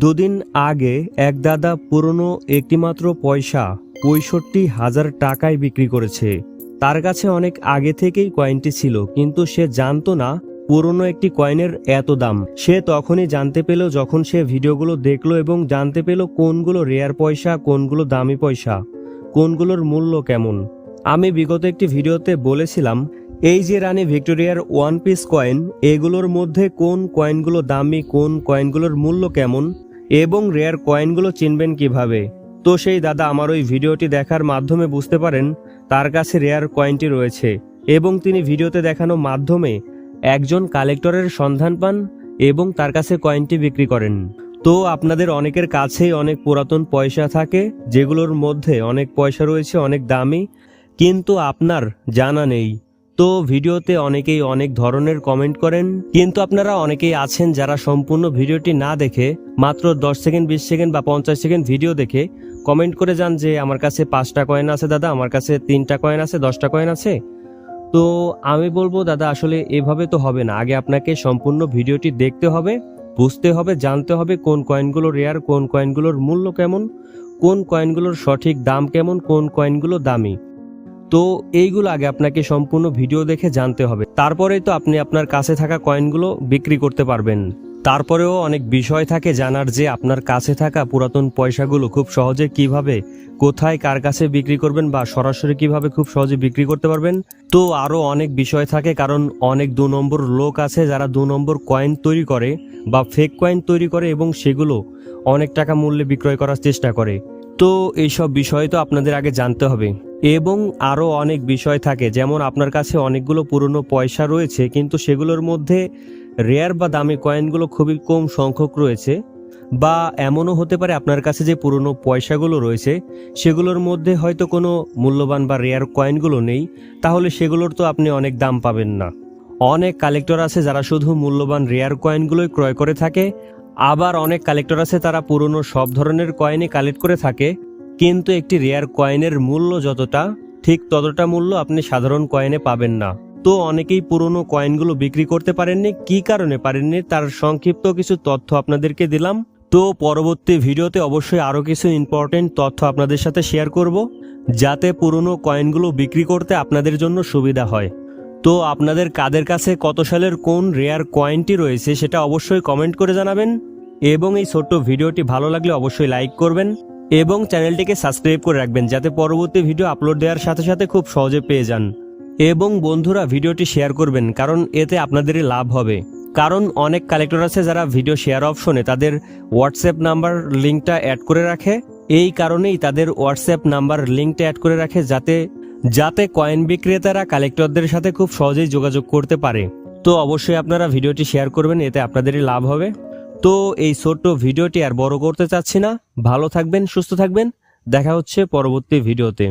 দুদিন আগে এক দাদা পুরনো একটিমাত্র পয়সা পঁয়ষট্টি হাজার টাকায় বিক্রি করেছে। তার কাছে অনেক আগে থেকেই কয়েনটি ছিল, কিন্তু সে জানতো না পুরনো একটি কয়েনের এত দাম। সে তখনই জানতে পেল যখন সে ভিডিওগুলো দেখল এবং জানতে পেল কোনগুলো রেয়ার পয়সা, কোনগুলো দামি পয়সা, কোনগুলোর মূল্য কেমন। আমি বিগত একটি ভিডিওতে বলেছিলাম এই যে রানী ভিক্টোরিয়ার ওয়ান পিস কয়েন, এগুলোর মধ্যে কোন কয়েনগুলো দামি, কোন কয়েনগুলোর মূল্য কেমন এবং রেয়ার কয়েনগুলো চিনবেন কীভাবে? তো সেই দাদা আমার ওই ভিডিওটি দেখার মাধ্যমে বুঝতে পারেন তার কাছে রেয়ার কয়েনটি রয়েছে এবং তিনি ভিডিওতে দেখানো মাধ্যমে একজন কালেক্টরের সন্ধান পান এবং তার কাছে কয়েনটি বিক্রি করেন। তো আপনাদের অনেকের কাছেই অনেক পুরাতন পয়সা থাকে, যেগুলোর মধ্যে অনেক পয়সা রয়েছে, অনেক দামি, কিন্তু আপনার জানা নেই। তো ভিডিওতে অনেকেই অনেক ধরনের কমেন্ট করেন, কিন্তু আপনারা অনেকেই আছেন যারা সম্পূর্ণ ভিডিওটি না দেখে, মাত্র দশ সেকেন্ড, বিশ সেকেন্ড বা পঞ্চাশ সেকেন্ড ভিডিও দেখে কমেন্ট করে যান যে, আমার কাছে পাঁচটা কয়েন আছে দাদা, আমার কাছে তিনটা কয়েন আছে, দশটা কয়েন আছে। তো আমি বলব, দাদা, আসলে এভাবে তো হবে না। আগে আপনাকে সম্পূর্ণ ভিডিওটি দেখতে হবে, বুঝতে হবে, জানতে হবে কোন কয়েনগুলো রেয়ার কোন কয়েনগুলোর মূল্য কেমন, কোন কয়েনগুলোর সঠিক দাম কেমন, কোন কয়েনগুলো দামি। তো এইগুলো আগে আপনাকে সম্পূর্ণ ভিডিও দেখে জানতে হবে। তারপরেই তো আপনি আপনার কাছে থাকা কয়েনগুলো বিক্রি করতে পারবেন। তারপরেও অনেক বিষয় থাকে জানার যে আপনার কাছে থাকা পুরাতন পয়সাগুলো খুব সহজে কীভাবে, কোথায়, কার কাছে বিক্রি করবেন বা সরাসরি কীভাবে খুব সহজে বিক্রি করতে পারবেন। তো আরও অনেক বিষয় থাকে কারণ অনেক দু নম্বর লোক আছে যারা দু নম্বর কয়েন তৈরি করে বা ফেক কয়েন তৈরি করে এবং সেগুলো অনেক টাকা মূল্যে বিক্রয় করার চেষ্টা করে। তো এইসব বিষয় তো আপনাদের আগে জানতে হবে। এবং আরও অনেক বিষয় থাকে। যেমন আপনার কাছে অনেকগুলো পুরনো পয়সা রয়েছে, কিন্তু সেগুলোর মধ্যে রেয়ার বা দামি কয়েনগুলো খুবই কম সংখ্যক রয়েছে বা এমনও হতে পারে আপনার কাছে যে পুরনো পয়সাগুলো রয়েছে, সেগুলোর মধ্যে হয়তো কোনো মূল্যবান বা রেয়ার কয়েনগুলো নেই, তাহলে সেগুলোর তো আপনি অনেক দাম পাবেন না। অনেক কালেক্টর আছে যারা শুধু মূল্যবান রেয়ার কয়েনগুলোই ক্রয় করে থাকে, আবার অনেক কালেক্টর আছে তারা পুরনো সব ধরনের কয়েনই কালেক্ট করে থাকে। কিন্তু একটি রেয়ার কয়েনের মূল্য যতটা, ঠিক ততটা মূল্য আপনি সাধারণ কয়েনে পাবেন না। তো অনেকেই পুরনো কয়েনগুলো বিক্রি করতে পারেননি, কি কারণে পারেননি তার সংক্ষিপ্ত কিছু তথ্য আপনাদেরকে দিলাম। তো পরবর্তী ভিডিওতে অবশ্যই আরও কিছু ইম্পর্টেন্ট তথ্য আপনাদের সাথে শেয়ার করব, যাতে পুরনো কয়েনগুলো বিক্রি করতে আপনাদের জন্য সুবিধা হয়। তো আপনাদের কাদের কাছে কত সালের কোন রেয়ার কয়েনটি রয়েছে সেটা অবশ্যই কমেন্ট করে জানাবেন, এবং এই ছোট্ট ভিডিওটি ভালো লাগলে অবশ্যই লাইক করবেন। এবং চ্যানেলটিকে সাবস্ক্রাইব করে রাখবেন যাতে পরবর্তী ভিডিও আপলোড দেওয়ার সাথে সাথে খুব সহজে পেয়ে যান। এবং বন্ধুরা, ভিডিওটি শেয়ার করবেন, কারণ এতে আপনাদেরই লাভ হবে। কারণ অনেক কালেক্টর আছে যারা ভিডিও শেয়ার অপশনে তাদের হোয়াটসঅ্যাপ নাম্বার লিঙ্কটা অ্যাড করে রাখে। এই কারণেই তাদের হোয়াটসঅ্যাপ নাম্বার লিঙ্কটা অ্যাড করে রাখে যাতে যাতে কয়েন বিক্রেতারা কালেক্টরদের সাথে খুব সহজেই যোগাযোগ করতে পারে। তো অবশ্যই আপনারা ভিডিওটি শেয়ার করবেন, এতে আপনাদেরই লাভ হবে। তো এই ছোট্ট ভিডিওটি আর বড় করতে চাচ্ছি না। ভালো থাকবেন, সুস্থ থাকবেন। দেখা হচ্ছে পরবর্তী ভিডিওতে।